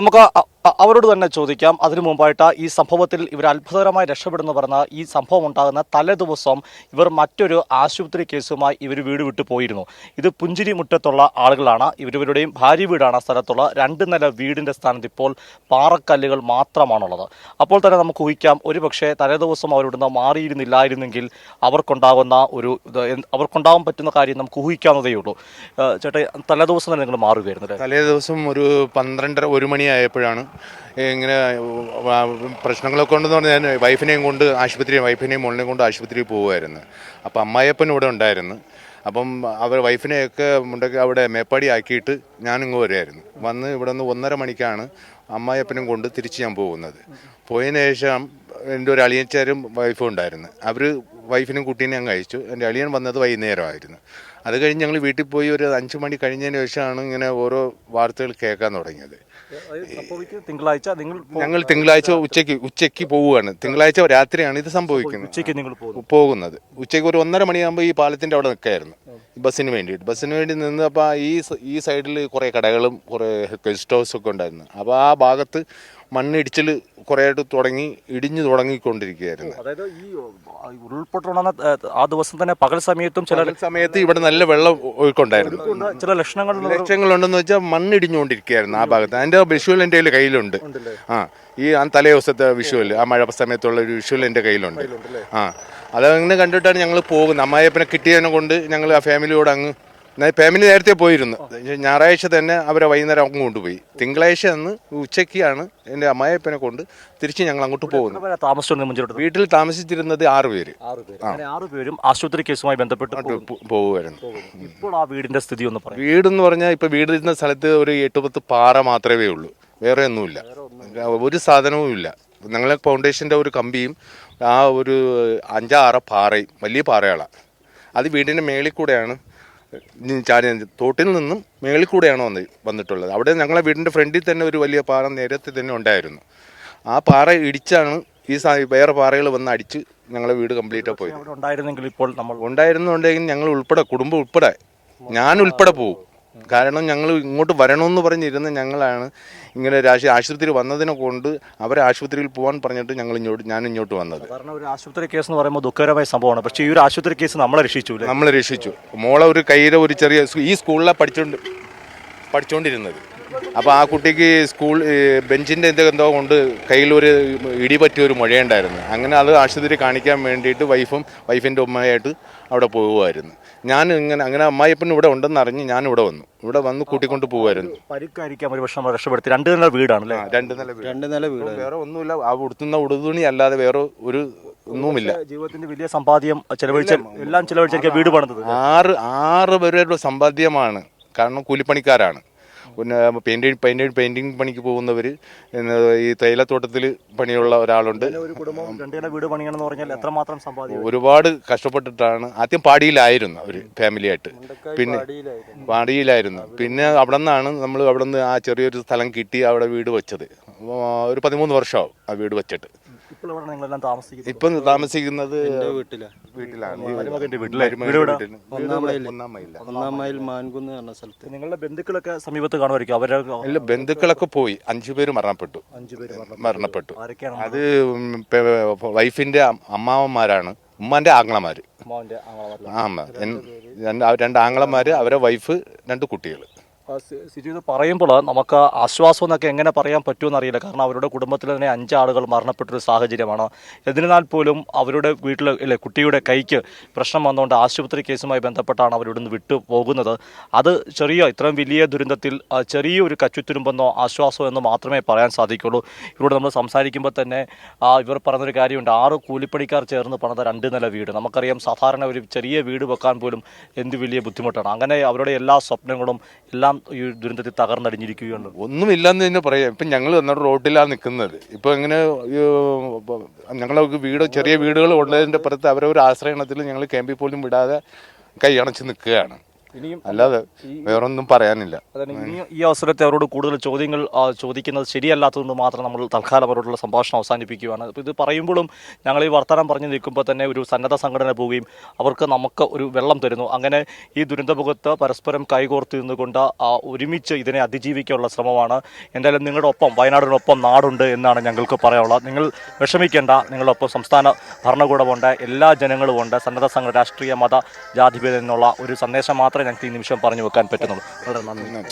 നമുക്ക് അ- അ- അവരോട് തന്നെ ചോദിക്കാം. അതിനു മുമ്പായിട്ട് ഈ സംഭവത്തിൽ ഇവർ അത്ഭുതകരമായി രക്ഷപ്പെടുന്നു പറഞ്ഞ ഈ സംഭവം ഉണ്ടാകുന്ന തലേ ദിവസം ഇവർ മറ്റൊരു ആശുപത്രി കേസുമായി ഇവർ വീട് വിട്ടു പോയിരുന്നു. ഇത് പുഞ്ചിരി മുറ്റത്തുള്ള ആളുകളാണ്. ഇവരിവരുടെയും ഭാര്യ വീടാണ് സ്ഥലത്തുള്ള രണ്ട് നില വീടിന്റെ സ്ഥാനത്ത് ഇപ്പോൾ പാറക്കല്ലുകൾ മാത്രമാണുള്ളത്. അപ്പോൾ തന്നെ നമുക്ക് ഊഹിക്കാം ഒരുപക്ഷെ തലേ ദിവസം അവരിവിടുന്ന് മാറിയിരുന്നില്ലായിരുന്നെങ്കിൽ അവർക്കുണ്ടാകുന്ന ഒരു അവർക്കുണ്ടാകാൻ പറ്റുന്ന കാര്യം നമുക്ക് ഊഹിക്കാവുന്നതേ ഉള്ളൂ. ചേട്ടാ തലേ ദിവസം തന്നെ നിങ്ങൾ മാറുകയായിരുന്നു തലേ ദിവസം ഒരു പന്ത്രണ്ടര ഒരു മണിയായപ്പോഴാണ് ഇങ്ങനെ പ്രശ്നങ്ങളൊക്കെ ഉണ്ടെന്ന് പറഞ്ഞാൽ ഞാൻ വൈഫിനെയും കൊണ്ട് ആശുപത്രി വൈഫിനെയും മോളിനെയും കൊണ്ട് ആശുപത്രിയിൽ പോകുമായിരുന്നു അപ്പോൾ അമ്മായിയപ്പൻ ഇവിടെ ഉണ്ടായിരുന്നു. അപ്പം അവർ വൈഫിനെയൊക്കെ മുണ്ടൊക്കെ അവിടെ മേപ്പാടി ആക്കിയിട്ട് ഞാനിങ്ങ് വരുമായിരുന്നു വന്ന് ഇവിടെ നിന്ന് ഒന്നര മണിക്കാണ് അമ്മായിയപ്പനും കൊണ്ട് തിരിച്ച് ഞാൻ പോകുന്നത്. പോയതിന് ശേഷം എന്റെ ഒരു അളിയച്ചാരും വൈഫും ഉണ്ടായിരുന്നു. അവർ വൈഫിനും കുട്ടീനെ ഞാൻ കഴിച്ചു എന്റെ അളിയൻ വന്നത് വൈകുന്നേരമായിരുന്നു. അത് കഴിഞ്ഞ് ഞങ്ങൾ വീട്ടിൽ പോയി ഒരു അഞ്ച് മണി കഴിഞ്ഞതിന് ശേഷമാണ് ഇങ്ങനെ ഓരോ വാർത്തകൾ കേൾക്കാൻ തുടങ്ങിയത്. തിങ്കളാഴ്ച നിങ്ങൾ ഞങ്ങൾ തിങ്കളാഴ്ച ഉച്ചയ്ക്ക് ഉച്ചയ്ക്ക് പോവുകയാണ്. തിങ്കളാഴ്ച രാത്രിയാണ് ഇത് സംഭവിക്കുന്നത്. ഉച്ചയ്ക്ക് നിങ്ങൾ പോകുന്നു പോകുന്നത്. ഉച്ചയ്ക്ക് ഒരു ഒന്നര മണിയാകുമ്പോൾ ഈ പാലത്തിന്റെ അവിടെ നിൽക്കായിരുന്നു ബസ്സിന് വേണ്ടിയിട്ട്. ബസ്സിന് വേണ്ടി നിന്നപ്പോൾ ഈ സ- ഈ സൈഡിൽ കുറേ കടകളും കുറേ ഗസ്റ്റ് ഹൗസ് ഒക്കെ ഉണ്ടായിരുന്നു. അപ്പോൾ ആ ഭാഗത്ത് മണ്ണിടിച്ചിൽ കുറേയായിട്ട് തുടങ്ങി ഇടിഞ്ഞു തുടങ്ങിക്കൊണ്ടിരിക്കുകയായിരുന്നു. അതായത് ഈ ആ ദിവസം തന്നെ പകൽ സമയത്തും ചില സമയത്ത് ഇവിടെ നല്ല വെള്ളം ഒഴുക്കുണ്ടായിരുന്നു. ചില ലക്ഷണങ്ങൾ ലക്ഷ്യങ്ങളുണ്ടെന്ന് വെച്ചാൽ മണ്ണിടിഞ്ഞുകൊണ്ടിരിക്കുകയായിരുന്നു ആ ഭാഗത്ത്. അതിന്റെ വിഷ്വൽ എന്റെ കയ്യിൽ കയ്യിലുണ്ട്. ആ ഈ ആ തലേ ദിവസത്തെ വിഷ്വൽ ആ മഴ സമയത്തുള്ള ഒരു വിഷ്വൽ എന്റെ കയ്യിലുണ്ട്. ആ അതങ്ങനെ കണ്ടിട്ടാണ് ഞങ്ങൾ പോകുന്നത്. അമ്മായിയപ്പനെ കിട്ടിയതിനെ കൊണ്ട് ഞങ്ങൾ ആ ഫാമിലിയോട് അങ്ങ് ഫാമിലി നേരത്തെ പോയിരുന്നു. ഞായറാഴ്ച തന്നെ അവരെ വൈകുന്നേരം അങ്ങ് കൊണ്ടുപോയി. തിങ്കളാഴ്ച അന്ന് ഉച്ചയ്ക്കാണ് എന്റെ അമ്മായിയപ്പനെ കൊണ്ട് തിരിച്ച് ഞങ്ങൾ അങ്ങോട്ട് പോകുന്നത്. വീട്ടിൽ താമസിച്ചിരുന്നത് ആറ് പേര്. ആറ് പേരും. ആശുപത്രി കേസുമായി ബന്ധപ്പെട്ട്. പോവുമായിരുന്നു ഇപ്പോൾ ആ വീടിന്റെ സ്ഥിതി ഒന്ന് പറയും. വീടെന്ന് പറഞ്ഞാൽ ഇപ്പൊ വീട് ഇരുന്ന സ്ഥലത്ത് ഒരു എട്ട് പത്ത് പാറ മാത്രമേ ഉള്ളൂ. വേറെ ഒന്നുമില്ല. ഒരു സാധനവും ഇല്ല ഞങ്ങളെ ഫൗണ്ടേഷന്റെ ഒരു കമ്പിയും ആ ഒരു അഞ്ചാറ് പാറയും വലിയ പാറകളാണ് അത് വീടിന്റെ മേളിൽ കൂടെയാണ് ചാടി തോട്ടിൽ നിന്നും മേളിൽ കൂടെയാണ് വന്ന് വന്നിട്ടുള്ളത്. അവിടെ ഞങ്ങളെ വീടിന്റെ ഫ്രണ്ടിൽ തന്നെ ഒരു വലിയ പാറ നേരത്തെ തന്നെ ഉണ്ടായിരുന്നു. ആ പാറ ഇടിച്ചാണ് ഈ സാ- വേറെ പാറകൾ വന്ന് അടിച്ച് ഞങ്ങളെ വീട് കംപ്ലീറ്റ് പോയി ഉണ്ടായിരുന്നെങ്കിൽ ഇപ്പോൾ നമ്മൾ ഉണ്ടായിരുന്നുണ്ടെങ്കിൽ ഞങ്ങൾ ഉൾപ്പെടെ കുടുംബം ഉൾപ്പെടെ ഞാൻ ഉൾപ്പെടെ പോകും കാരണം ഞങ്ങൾ ഇങ്ങോട്ട് വരണമെന്ന് പറഞ്ഞിരുന്ന ഞങ്ങളാണ് ഇങ്ങനെ രാശി ആശുപത്രി വന്നതിനെ കൊണ്ട് അവരെ ആശുപത്രിയിൽ പോകാൻ പറഞ്ഞിട്ട് ഞങ്ങൾ ഇങ്ങോട്ട് ഞാൻ ഇങ്ങോട്ട് വന്നത്. കാരണം ഒരു ആശുപത്രി കേസ് എന്ന് പറയുമ്പോൾ ദുഃഖകരമായ സംഭവമാണ്. പക്ഷേ ഈ ഒരു ആശുപത്രി കേസ് നമ്മളെ രക്ഷിച്ചു നമ്മളെ രക്ഷിച്ചു. മോളെ ഒരു കയ്യിലെ ഒരു ചെറിയ ഈ സ്കൂളിലാണ് പഠിച്ചുകൊണ്ട് പഠിച്ചുകൊണ്ടിരുന്നത് അപ്പോൾ ആ കുട്ടിക്ക് സ്കൂൾ ബെഞ്ചിന്റെ എന്തെന്തോ എന്തോ കൊണ്ട് കയ്യിലൊരു ഇടി പറ്റിയ ഒരു മുഴയുണ്ടായിരുന്നു. അങ്ങനെ അത് ആശുപത്രി കാണിക്കാൻ വേണ്ടിയിട്ട് വൈഫും വൈഫിന്റെ ഉമ്മയായിട്ട് അവിടെ പോകുമായിരുന്നു ഞാൻ ഇങ്ങനെ അങ്ങനെ അമ്മായിപ്പൻ ഇവിടെ ഉണ്ടെന്ന് അറിഞ്ഞ് ഞാൻ ഇവിടെ വന്നു. ഇവിടെ വന്ന് കൂട്ടിക്കൊണ്ട് പോകുമായിരുന്നു പരിക്കായിരിക്കാം ഒരു വർഷം നമ്മൾ രക്ഷപ്പെടുത്തി. രണ്ട് നില വീടാണ് അല്ലേ? രണ്ട് നില വീട്. രണ്ട് നില വീട് വേറെ ഒന്നുമില്ല. ആ ഉടുത്തുന്ന ഉടുതുണി അല്ലാതെ വേറെ ഒരു ഒന്നുമില്ല. ജീവിതത്തിന്റെ വലിയ സമ്പാദ്യം ചെലവഴിച്ച എല്ലാം ചെലവഴിച്ചായിരിക്കും വീട് പണിതത്. ആറ് ആറ് പേരുടെ സമ്പാദ്യമാണ്. കാരണം കൂലിപ്പണിക്കാരാണ്. പിന്നെ പെയിന്റിങ് പെയിന്റിങ് പെയിന്റിങ് പണിക്ക് പോകുന്നവർ ഈ തേയിലത്തോട്ടത്തിൽ പണിയുള്ള ഒരാളുണ്ട്. വീട് പണിയണമെന്ന് പറഞ്ഞാൽ എത്രമാത്രം സമ്പാദിക്കും ഒരുപാട് കഷ്ടപ്പെട്ടിട്ടാണ്. ആദ്യം പാടിയിലായിരുന്നു അവർ ഫാമിലിയായിട്ട് പിന്നെ പാടിയിലായിരുന്നു. പിന്നെ അവിടെ നിന്നാണ് നമ്മൾ അവിടെ നിന്ന് ആ ചെറിയൊരു സ്ഥലം കിട്ടി അവിടെ വീട് വെച്ചത്. ഒരു പതിമൂന്ന് വർഷമാവും ആ വീട് വെച്ചിട്ട്. ഇപ്പോൾ ഇവിടെ നിങ്ങളെല്ലാം താമസിക്കുന്നത് ഇപ്പം താമസിക്കുന്നത് വീട്ടിലാ. വീട്ടിലാണ്. മരുമകന്റെ വീട്ടിലെ വീട്ടിൽ. ഒന്നാം മൈൽ ഒന്നാം മൈൽ മാൻകുന്ന് പറഞ്ഞ സ്ഥലത്ത്. നിങ്ങളുടെ ബന്ധുക്കളൊക്കെ സമീപത്ത് കാണുമായിരിക്കും. അവരെ ഇല്ല ബന്ധുക്കളൊക്കെ പോയി. അഞ്ചു പേര് മരണപ്പെട്ടു. അഞ്ചു പേര് മരണപ്പെട്ടു. ആരൊക്കെയാണ് അത് വൈഫിന്റെ അമ്മാവന്മാരാണ്. ഉമ്മാന്റെ ആങ്ങളമാര്. ആമ്മ രണ്ട് ആങ്ങളമാര് അവരെ വൈഫ് രണ്ട് കുട്ടികൾ സിജു ഇത് പറയുമ്പോൾ നമുക്ക് ആശ്വാസം എന്നൊക്കെ എങ്ങനെ പറയാൻ പറ്റുമെന്ന് അറിയില്ല. കാരണം അവരുടെ കുടുംബത്തിൽ തന്നെ അഞ്ചാളുകൾ മരണപ്പെട്ടൊരു സാഹചര്യമാണ്. എന്നിരുന്നാൽ പോലും അവരുടെ വീട്ടിൽ അല്ലെ കുട്ടിയുടെ കൈക്ക് പ്രശ്നം വന്നുകൊണ്ട് ആശുപത്രി കേസുമായി ബന്ധപ്പെട്ടാണ് അവരിവിടുന്ന് വിട്ടു പോകുന്നത്. അത് ചെറിയ ഇത്രയും വലിയ ദുരന്തത്തിൽ ചെറിയൊരു കച്ചുത്തുരുമ്പെന്നോ ആശ്വാസമോ എന്നോ മാത്രമേ പറയാൻ സാധിക്കുള്ളൂ. ഇവരോട് നമ്മൾ സംസാരിക്കുമ്പോൾ തന്നെ ഇവർ പറഞ്ഞൊരു കാര്യമുണ്ട്. ആറ് കൂലിപ്പണിക്കാർ ചേർന്ന് പണിത രണ്ട് നില വീട്. നമുക്കറിയാം സാധാരണ ഒരു ചെറിയ വീട് വെക്കാൻ പോലും എന്ത് വലിയ ബുദ്ധിമുട്ടാണ്. അങ്ങനെ അവരുടെ എല്ലാ സ്വപ്നങ്ങളും എല്ലാം ഈ ദുരന്തത്തിൽ തകർന്നടിഞ്ഞിരിക്കുകയാണ് ഒന്നുമില്ലെന്ന് തന്നെ പറയാം. ഇപ്പം ഞങ്ങൾ എന്നിട്ട് റോഡിലാണ് നിൽക്കുന്നത്. ഇപ്പം ഇങ്ങനെ ഞങ്ങൾക്ക് വീട് ചെറിയ വീടുകൾ ഉള്ളതിന്റെ പുറത്ത് അവരെ ഒരു ആശ്രയണത്തിൽ ഞങ്ങൾ ക്യാമ്പിൽ പോലും വിടാതെ കൈ അണച്ച് നിൽക്കുകയാണ്. അല്ലാതെ വേറൊന്നും പറയാനില്ല. ഈ അവസരത്തെ അവരോട് കൂടുതൽ ചോദ്യങ്ങൾ ചോദിക്കുന്നത് ശരിയല്ലാത്തതുകൊണ്ട് മാത്രം നമ്മൾ തൽക്കാലം അവരോടുള്ള സംഭാഷണം അവസാനിപ്പിക്കുകയാണ്. അപ്പോൾ ഇത് പറയുമ്പോഴും ഞങ്ങൾ ഈ വർത്തമാനം പറഞ്ഞു നിൽക്കുമ്പോൾ തന്നെ ഒരു സന്നദ്ധ സംഘടന പോവുകയും അവർക്ക് നമുക്ക് ഒരു വെള്ളം തരുന്നു. അങ്ങനെ ഈ ദുരന്തമുഖത്ത് പരസ്പരം കൈകോർത്ത് നിന്നുകൊണ്ട് ആ, ഒരുമിച്ച് ഇതിനെ അതിജീവിക്കാനുള്ള ശ്രമമാണ്. എന്തായാലും നിങ്ങളുടെ ഒപ്പം വയനാടിനൊപ്പം നാടുണ്ട് എന്നാണ് ഞങ്ങൾക്ക് പറയാനുള്ളത്. നിങ്ങൾ വിഷമിക്കേണ്ട നിങ്ങളൊപ്പം സംസ്ഥാന ഭരണകൂടമുണ്ട് എല്ലാ ജനങ്ങളും ഉണ്ട് സന്നദ്ധ സംഘടന രാഷ്ട്രീയ മത ജാതിഭേദം എന്നുള്ള ഒരു സന്ദേശം മാത്രമേ ഞങ്ങൾക്ക് ഈ നിമിഷം പറഞ്ഞു വെക്കാൻ പറ്റുന്നുള്ളൂ. വളരെ നന്ദി.